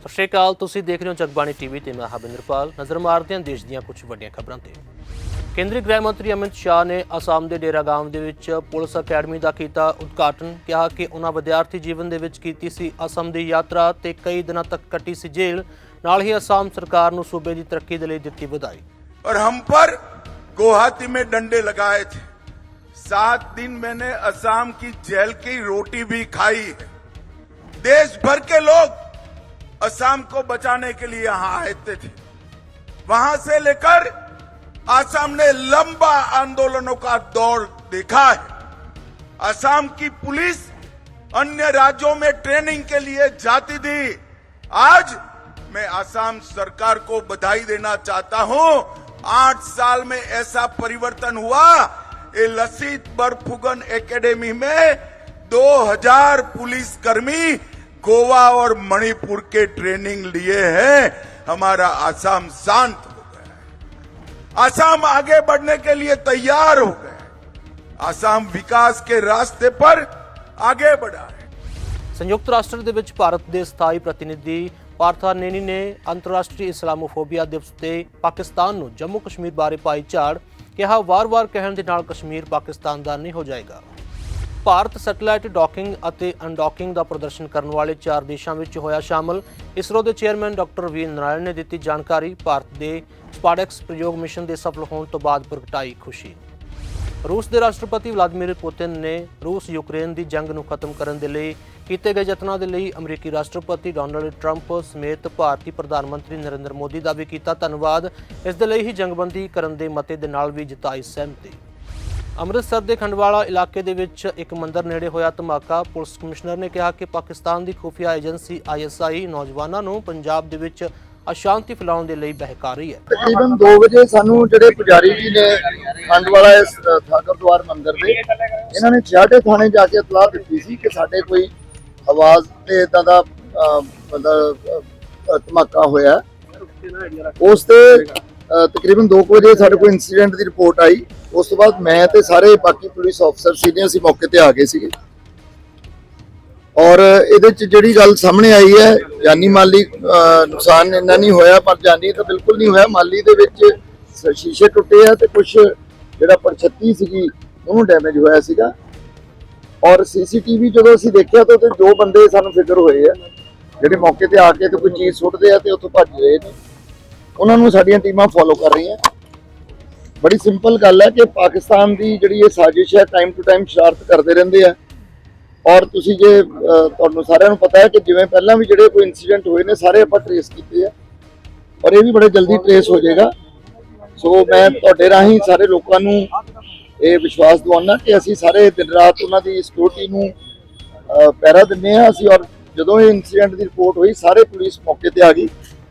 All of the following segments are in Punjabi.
ਸਤਿ ਸ਼੍ਰੀ ਅਕਾਲ ਤੁਸੀਂ ਦੇਖ ਰਹੇ ਹੋ ਜਗਬਾਣੀ ਟੀਵੀ ਤੇ ਮੈਂ ਹਬਿੰਦਰਪਾਲ ਨਜ਼ਰ ਮਾਰਦੇ ਹਾਂ ਦੇਸ਼ ਦੀਆਂ ਕੁਝ ਵੱਡੀਆਂ ਖਬਰਾਂ ਤੇ ਕੇਂਦਰੀ ਗ੍ਰਹਿ ਮੰਤਰੀ ਅਮਿਤ ਸ਼ਾਹ ਨੇ ਅਸਾਮ ਦੇ ਡੇਰਾਗਾਮ ਦੇ ਵਿੱਚ ਪੁਲਿਸ ਅਕੈਡਮੀ ਦਾ ਕੀਤਾ ਉਦਘਾਟਨ ਕਿਹਾ ਕਿ ਉਹਨਾਂ ਵਿਦਿਆਰਥੀ ਜੀਵਨ ਦੇ ਵਿੱਚ ਕੀਤੀ ਸੀ ਅਸਮ ਦੀ ਯਾਤਰਾ ਤੇ ਕਈ ਦਿਨਾਂ ਤੱਕ ਕੱਟੀ ਸੀ ਜੇਲ੍ਹ ਨਾਲ ਹੀ ਅਸਾਮ ਸਰਕਾਰ ਨੂੰ ਸੂਬੇ ਦੀ ਤਰੱਕੀ ਦੇ ਲਈ ਦਿੱਤੀ ਵਧਾਈ और हम पर गुवाहाटी में डंडे लगाए थे सात दिन मैंने असम की जेल की रोटी भी खाई है देश भर के लोग असम को बचाने के लिए यहाँ आए थे। वहाँ से लेकर असम ने लंबा आंदोलनों का दौर देखा है। असम की पुलिस अन्य राज्यों में ट्रेनिंग के लिए जाती थी। आज मैं असम सरकार को बधाई देना चाहता हूँ। आठ साल में ऐसा परिवर्तन हुआ। ये लसित बरफुगन एकेडमी में 2000 पुलिसकर्मी गोवा और मणिपुर के ट्रेनिंग लिए हैं हमारा असम शांत हो गया है असम आगे बढ़ने के लिए तैयार हो गए असम विकास के रास्ते पर आगे बढ़ा है ਸੰਯੁਕਤ ਰਾਸ਼ਟਰ ਦੇ ਵਿੱਚ ਭਾਰਤ ਦੇ ਸਥਾਈ ਪ੍ਰਤੀਨਿਧੀ ਪਾਰਥਾ ਨੇਨੀ ਨੇ ਅੰਤਰਰਾਸ਼ਟਰੀ ਇਸਲਾਮੋਫੋਬੀਆ ਦਿਵਸ ਤੇ ਪਾਕਿਸਤਾਨ ਨੂੰ ਜੰਮੂ ਕਸ਼ਮੀਰ ਬਾਰੇ ਪਾਈ ਝਾੜ ਕਿਹਾ ਵਾਰ-ਵਾਰ ਕਹਿਣ ਦੇ ਨਾਲ ਕਸ਼ਮੀਰ ਪਾਕਿਸਤਾਨ ਦਾ ਨਹੀਂ ਹੋ ਜਾਏਗਾ ਭਾਰਤ ਸੈਟੇਲਾਈਟ ਡਾਕਿੰਗ ਅਤੇ ਅਨਡਾਕਿੰਗ ਦਾ ਪ੍ਰਦਰਸ਼ਨ ਕਰਨ ਵਾਲੇ ਚਾਰ ਦੇਸ਼ਾਂ ਵਿੱਚ ਹੋਇਆ ਸ਼ਾਮਲ। ਇਸਰੋ ਦੇ ਚੇਅਰਮੈਨ ਡਾਕਟਰ ਵੀ ਨਾਰਾਇਣ ਨੇ ਦਿੱਤੀ ਜਾਣਕਾਰੀ। ਭਾਰਤ ਦੇ ਸਪਾਡੈਕਸ ਪ੍ਰਯੋਗ ਮਿਸ਼ਨ ਦੇ ਸਫਲ ਹੋਣ ਤੋਂ ਬਾਅਦ ਪ੍ਰਗਟਾਈ ਖੁਸ਼ੀ। ਰੂਸ ਦੇ ਰਾਸ਼ਟਰਪਤੀ ਵਲਾਦੀਮੀਰ ਪੁਤਿਨ ਨੇ ਰੂਸ ਯੂਕਰੇਨ ਦੀ ਜੰਗ ਨੂੰ ਖਤਮ ਕਰਨ ਦੇ ਲਈ ਕੀਤੇ ਗਏ ਯਤਨਾਂ ਦੇ ਲਈ ਅਮਰੀਕੀ ਰਾਸ਼ਟਰਪਤੀ ਡੋਨਲਡ ਟਰੰਪ ਸਮੇਤ ਭਾਰਤੀ ਪ੍ਰਧਾਨ ਮੰਤਰੀ ਨਰਿੰਦਰ ਮੋਦੀ ਦਾ ਵੀ ਕੀਤਾ ਧੰਨਵਾਦ। ਇਸ ਦੇ ਲਈ ਹੀ ਜੰਗਬੰਦੀ ਕਰਨ ਦੇ ਮਤੇ ਦੇ ਨਾਲ ਵੀ ਜਤਾਈ ਸਹਿਮਤੀ। ਅੰਮ੍ਰਿਤਸਰ ਦੇ ਖੰਡਵਾਲਾ ਇਲਾਕੇ ਦੇ ਵਿੱਚ ਇੱਕ ਮੰਦਿਰ ਨੇੜੇ ਹੋਇਆ ਧਮਾਕਾ। ਪੁਲਿਸ ਕਮਿਸ਼ਨਰ ਨੇ ਕਿਹਾ ਕਿ ਪਾਕਿਸਤਾਨ ਦੀ ਖੁਫੀਆ ਏਜੰਸੀ ਆਈਐਸਆਈ ਨੌਜਵਾਨਾਂ ਨੂੰ ਪੰਜਾਬ ਦੇ ਵਿੱਚ ਅਸ਼ਾਂਤੀ ਫੈਲਾਉਣ ਦੇ ਲਈ ਬਹਿਕਾ ਰਹੀ ਹੈ। ਤਕਰੀਬਨ 2 ਵਜੇ ਸਾਨੂੰ ਜਿਹੜੇ ਪੁਜਾਰੀ ਜੀ ਨੇ ਖੰਡ ਇਸ ਅ, ਮੰਦਿਰ ਦੇ ਇਹਨਾਂ ਨੇ ਛਿਆਟੇ ਥਾਣੇ ਜਾ ਕੇ ਇਤਲਾਹ ਦਿੱਤੀ ਸੀ ਕਿ ਸਾਡੇ ਕੋਈ ਆਵਾਜ਼ ਤੇ ਇਦਾਂ ਦਾ ਅ, ਧਮਾਕਾ ਹੋਇਆ। ਉਸ ਤੇ ਤਕਰੀਬਨ 2 ਵਜੇ ਸਾਡੇ ਕੋਲ ਇਨਸੀਡੈਂਟ ਦੀ ਰਿਪੋਰਟ ਆਈ। ਉਸ ਤੋਂ ਬਾਅਦ ਮੈਂ ਤੇ ਸਾਰੇ ਬਾਕੀ ਪੁਲਿਸ ਅਫਸਰ ਸੀਗੇ, ਅਸੀਂ ਮੌਕੇ ਤੇ ਆ ਗਏ ਸੀਗੇ। ਔਰ ਇਹਦੇ ਚ ਜਿਹੜੀ ਗੱਲ ਸਾਹਮਣੇ ਆਈ ਹੈ, ਜਾਨੀ ਮਾਲੀ ਨੁਕਸਾਨ ਇੰਨਾ ਨਹੀਂ ਹੋਇਆ, ਪਰ ਜਾਨੀ ਤਾਂ ਬਿਲਕੁਲ ਨਹੀਂ ਹੋਇਆ। ਮਾਲੀ ਦੇ ਵਿੱਚ ਸ਼ੀਸ਼ੇ ਟੁੱਟੇ ਆ ਤੇ ਕੁਝ ਜਿਹੜਾ ਪਰਛੱਤੀ ਸੀਗੀ, ਉਹਨੂੰ ਡੈਮੇਜ ਹੋਇਆ ਸੀਗਾ। ਔਰ ਸੀਸੀਟੀਵੀ ਜਦੋਂ ਅਸੀਂ ਦੇਖਿਆ ਤਾਂ ਉਹਦੇ ਦੋ ਬੰਦੇ ਸਾਨੂੰ ਫਿਕਰ ਹੋਏ ਆ। ਜਿਹੜੇ ਮੌਕੇ ਤੇ ਆ ਕੇ ਤੇ ਕੋਈ ਚੀਜ਼ ਸੁੱਟਦੇ ਆ ਤੇ ਉੱਥੋਂ ਭੱਜ ਰਹੇ ਨੇ। ਉਹਨਾਂ ਨੂੰ ਸਾਡੀਆਂ ਟੀਮਾਂ ਫੋਲੋ ਕਰ ਰਹੀਆਂ। ਬੜੀ ਸਿੰਪਲ ਗੱਲ ਹੈ ਕਿ ਪਾਕਿਸਤਾਨ ਦੀ ਜਿਹੜੀ ਇਹ ਸਾਜ਼ਿਸ਼ ਹੈ ਟਾਈਮ ਟੂ ਟਾਈਮ ਸ਼ਰਾਰਤ ਕਰਦੇ ਰਹਿੰਦੇ ਆ। ਔਰ ਤੁਸੀਂ ਜੇ ਤੁਹਾਨੂੰ ਸਾਰਿਆਂ ਨੂੰ ਪਤਾ ਹੈ ਕਿ ਜਿਵੇਂ ਪਹਿਲਾਂ ਵੀ ਜਿਹੜੇ ਕੋਈ ਇਨਸੀਡੈਂਟ ਹੋਏ ਨੇ ਸਾਰੇ ਆਪਾਂ ਟਰੇਸ ਕੀਤੇ ਆ। ਔਰ ਇਹ ਵੀ ਬੜੇ ਜਲਦੀ ਟਰੇਸ ਹੋ ਜਾਏਗਾ। ਸੋ ਮੈਂ ਤੁਹਾਡੇ ਰਾਹੀਂ ਸਾਰੇ ਲੋਕਾਂ ਨੂੰ ਇਹ ਵਿਸ਼ਵਾਸ ਦਿਵਾਉਣਾ ਕਿ ਅਸੀਂ ਸਾਰੇ ਦਿਨ ਰਾਤ ਉਹਨਾਂ ਦੀ ਸਿਕਿਉਰਿਟੀ ਨੂੰ ਅਹ, ਪਹਿਰਾ ਦਿੰਦੇ ਆ ਅਸੀਂ। ਔਰ ਜਦੋਂ ਇਹ ਇਨਸੀਡੈਂਟ ਦੀ ਰਿਪੋਰਟ ਹੋਈ ਸਾਰੇ ਪੁਲਿਸ ਮੌਕੇ ਤੇ ਆ ਗਈ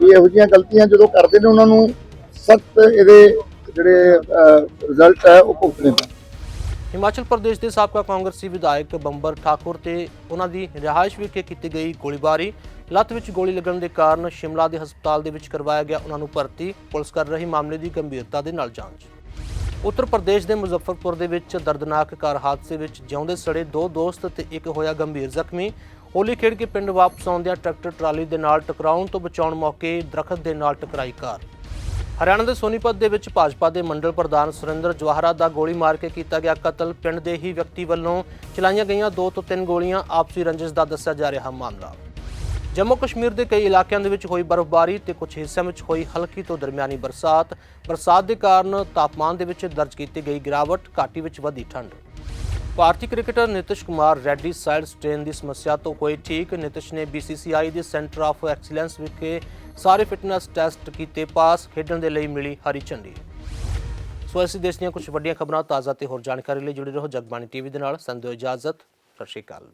ਵੀ ਇਹੋ ਜਿਹੀਆਂ ਗਲਤੀਆਂ ਜਦੋਂ ਕਰਦੇ ਨੇ ਉਹਨਾਂ ਨੂੰ ਸਖਤ ਇਹਦੇ ਜਿਹੜੇ ਰਿਜ਼ਲਟ ਹੈ, ਉਹ ਭੁਗਤਣੇ ਪੈਣ। ਹਿਮਾਚਲ ਪ੍ਰਦੇਸ਼ ਦੇ ਸਾਬਕਾ ਕਾਂਗਰਸੀ ਵਿਧਾਇਕ ਬੰਬਰ ਠਾਕੁਰ ਤੇ ਉਹਨਾਂ ਦੀ ਰਿਹਾਇਸ਼ ਵਿਖੇ ਕੀਤੀ ਗਈ ਗੋਲੀਬਾਰੀ। ਲੱਤ ਵਿੱਚ ਗੋਲੀ ਲੱਗਣ ਦੇ ਕਾਰਨ ਸ਼ਿਮਲਾ ਦੇ ਹਸਪਤਾਲ ਦੇ ਵਿੱਚ ਕਰਵਾਇਆ ਗਿਆ ਉਹਨਾਂ ਨੂੰ ਭਰਤੀ। ਪੁਲਿਸ ਕਰ ਰਹੀ ਮਾਮਲੇ ਦੀ ਗੰਭੀਰਤਾ ਦੇ ਨਾਲ ਜਾਂਚ। ਉੱਤਰ ਪ੍ਰਦੇਸ਼ ਦੇ ਮੁਜ਼ੱਫਰਪੁਰ ਦੇ ਵਿੱਚ ਦਰਦਨਾਕ ਕਾਰ ਹਾਦਸੇ ਵਿੱਚ ਜਿਉਂਦੇ ਸੜੇ ਦੋ ਦੋਸਤ ਤੇ ਇੱਕ ਹੋਇਆ ਗੰਭੀਰ ਜ਼ਖਮੀ। ਹੋਲੀ ਖੇਡ ਕੇ ਪਿੰਡ ਵਾਪਸ ਆਉਂਦਿਆਂ ਟਰੈਕਟਰ ਟਰਾਲੀ ਦੇ ਨਾਲ ਟਕਰਾਉਣ ਤੋਂ ਬਚਾਉਣ ਮੌਕੇ ਦਰਖਤ ਦੇ ਨਾਲ ਟਕਰਾਈ ਕਾਰ। ਹਰਿਆਣਾ ਦੇ ਸੋਨੀਪਤ ਦੇ ਵਿੱਚ ਭਾਜਪਾ ਦੇ ਮੰਡਲ ਪ੍ਰਧਾਨ ਸੁਰਿੰਦਰ ਜਵਾਹਰਾ ਦਾ ਗੋਲੀ ਮਾਰ ਕੇ ਕੀਤਾ ਗਿਆ ਕਤਲ। ਪਿੰਡ ਦੇ ਹੀ ਵਿਅਕਤੀ ਵੱਲੋਂ ਚਲਾਈਆਂ ਗਈਆਂ ਦੋ ਤੋਂ ਤਿੰਨ ਗੋਲੀਆਂ ਆਪਸੀ ਰੰਜਿਸ਼ ਦਾ ਦੱਸਿਆ ਜਾ ਰਿਹਾ ਮਾਮਲਾ। ਜੰਮੂ ਕਸ਼ਮੀਰ ਦੇ ਕਈ ਇਲਾਕਿਆਂ ਦੇ ਵਿੱਚ ਹੋਈ ਬਰਫ਼ਬਾਰੀ ਤੇ ਕੁਝ ਹਿੱਸਿਆਂ ਵਿੱਚ ਹੋਈ ਹਲਕੀ ਤੋਂ ਦਰਮਿਆਨੀ ਬਰਸਾਤ। ਬਰਸਾਤ ਦੇ ਕਾਰਨ ਤਾਪਮਾਨ ਦੇ ਵਿੱਚ ਦਰਜ ਕੀਤੀ ਗਈ ਗਿਰਾਵਟ, ਘਾਟੀ ਵਿੱਚ ਵਧੀ ਠੰਡ। ਭਾਰਤੀ cricketer Nitish Kumar Reddy side strain ਦੀ ਸਮੱਸਿਆ ਤੋਂ ਹੋਏ ਠੀਕ। ਨਿਤਿਸ਼ ਨੇ BCCI ਦੇ ਸੈਂਟਰ ਆਫ ਐਕਸੀਲੈਂਸ ਵਿਖੇ ਸਾਰੇ ਫਿਟਨੈਸ ਟੈਸਟ ਕੀਤੇ, ਪਾਸ, ਖੇਡਣ ਦੇ ਲਈ ਮਿਲੀ ਹਰੀ ਝੰਡੀ। ਸੋ ਅਸੀਂ ਦੇਸ਼ ਦੀਆਂ ਕੁਝ ਵੱਡੀਆਂ ਖਬਰਾਂ ਤਾਜ਼ਾ ਤੇ ਹੋਰ ਜਾਣਕਾਰੀ ਲਈ ਜੁੜੇ ਰਹੋ ਜਗਬਾਣੀ ਟੀਵੀ ਦੇ ਨਾਲ। ਸੰਦਿਓ ਇਜਾਜ਼ਤ, ਸਤਿ ਸ਼੍ਰੀ ਅਕਾਲ।